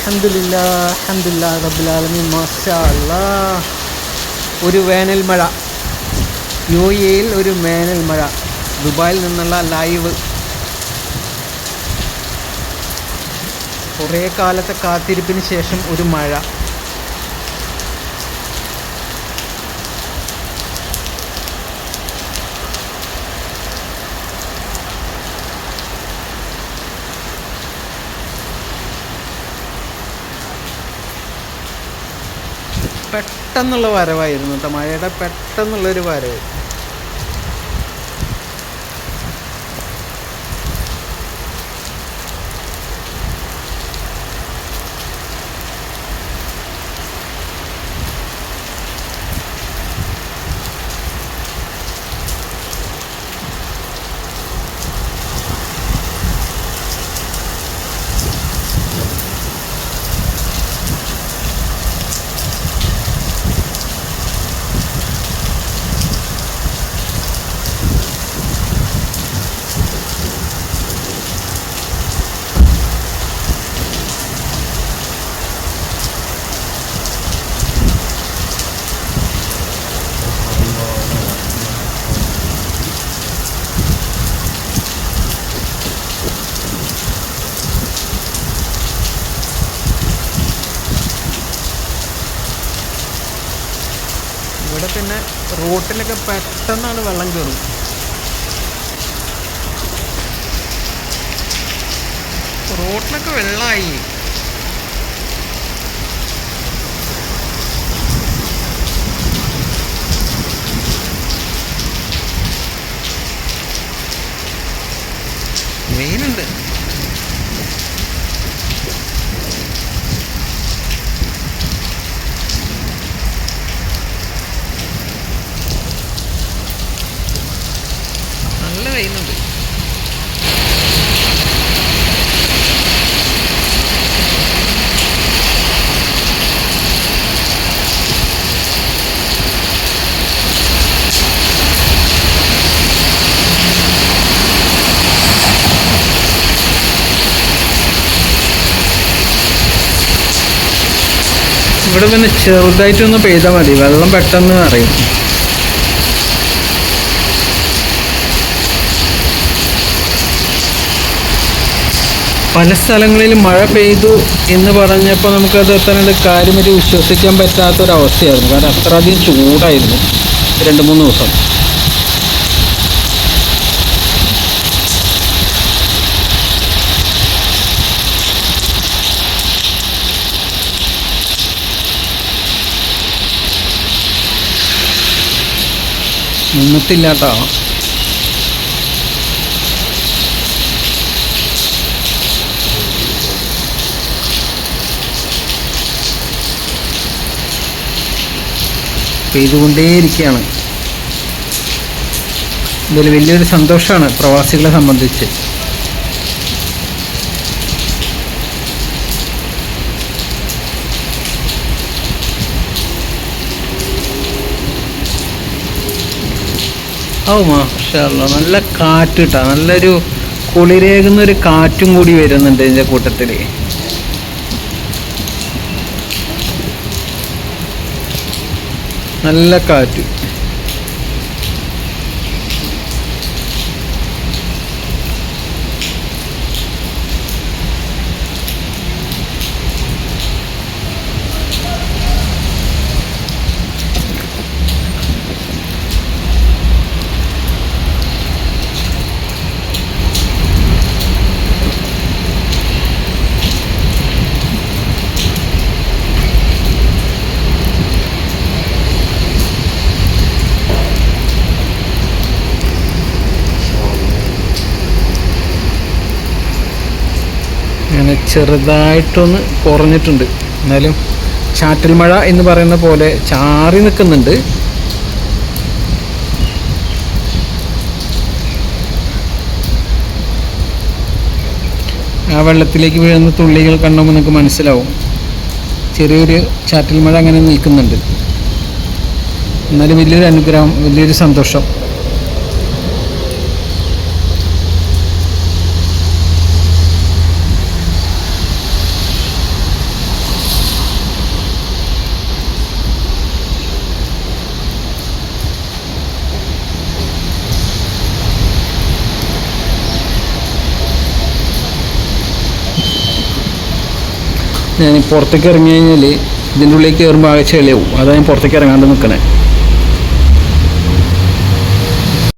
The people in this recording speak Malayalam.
അൽഹംദുലില്ല അൽഹംദുലില്ല റബ്ബുലാലമി മാഷാ അല്ലാ ഒരു വേനൽ മഴ. യു എയിൽ ഒരു വേനൽ മഴ. ദുബായിൽ നിന്നുള്ള ലൈവ്. കുറേ കാലത്തെ കാത്തിരിപ്പിന് ശേഷം ഒരു മഴ. പെട്ടെന്നുള്ള വരവായിരുന്നു കേട്ടോ മഴയുടെ പെട്ടെന്നുള്ളൊരു വരവ്. ഇവിടെ പിന്നെ റോട്ടിലൊക്കെ പെട്ടെന്നാണ് വെള്ളം കയറും റോട്ടിലൊക്കെ വെള്ളമായി വെയിലുണ്ട് നല്ല വെയിലുണ്ട് ഇവിടെ പിന്നെ ചെറുതായിട്ടൊന്ന് പെയ്താൽ മതി. വെള്ളം പെട്ടെന്ന് അറിയും പല സ്ഥലങ്ങളിൽ മഴ പെയ്തു എന്ന് പറഞ്ഞപ്പോൾ നമുക്കത് അത്ര കാര്യമായിട്ട് വിശ്വസിക്കാൻ പറ്റാത്തൊരവസ്ഥയായിരുന്നു. കാരണം അത്രയധികം ചൂടായിരുന്നു. രണ്ട് മൂന്ന് ദിവസം. നിന്നിട്ടില്ലാട്ടോ. പെയ്തുകൊണ്ടേയിരിക്കുകയാണ്. ഇതിൽ വലിയൊരു സന്തോഷമാണ് പ്രവാസികളെ സംബന്ധിച്ച്. ഓ മാഷല്ല. നല്ല കാറ്റ് കിട്ടാ നല്ലൊരു കുളിരേകുന്ന ഒരു കാറ്റും കൂടി വരുന്നുണ്ട് ഇതിന്റെ കൂട്ടത്തിൽ നല്ല കാറ്റ് അങ്ങനെ ചെറുതായിട്ടൊന്ന് കുറഞ്ഞിട്ടുണ്ട്. എന്നാലും ചാറ്റൽ മഴ എന്ന് പറയുന്ന പോലെ ചാറി നിൽക്കുന്നുണ്ട്. ആ വെള്ളത്തിലേക്ക് വീഴുന്ന തുള്ളികൾ കണ്ടുമ്പോൾ നിങ്ങൾക്ക് മനസ്സിലാവും. ചെറിയൊരു ചാറ്റൽ മഴ അങ്ങനെ നിൽക്കുന്നുണ്ട്. എന്നാലും വലിയൊരു അനുഗ്രഹം വലിയൊരു സന്തോഷം. ഞാൻ പുറത്തേക്ക് ഇറങ്ങി കഴിഞ്ഞാൽ ഇതിന്റെ ഉള്ളിലേക്ക് കയറുമ്പോൾ ആകെ ചെളിയാവും. അതാണ് ഞാൻ പുറത്തേക്ക് ഇറങ്ങാണ്ട് നിൽക്കണേ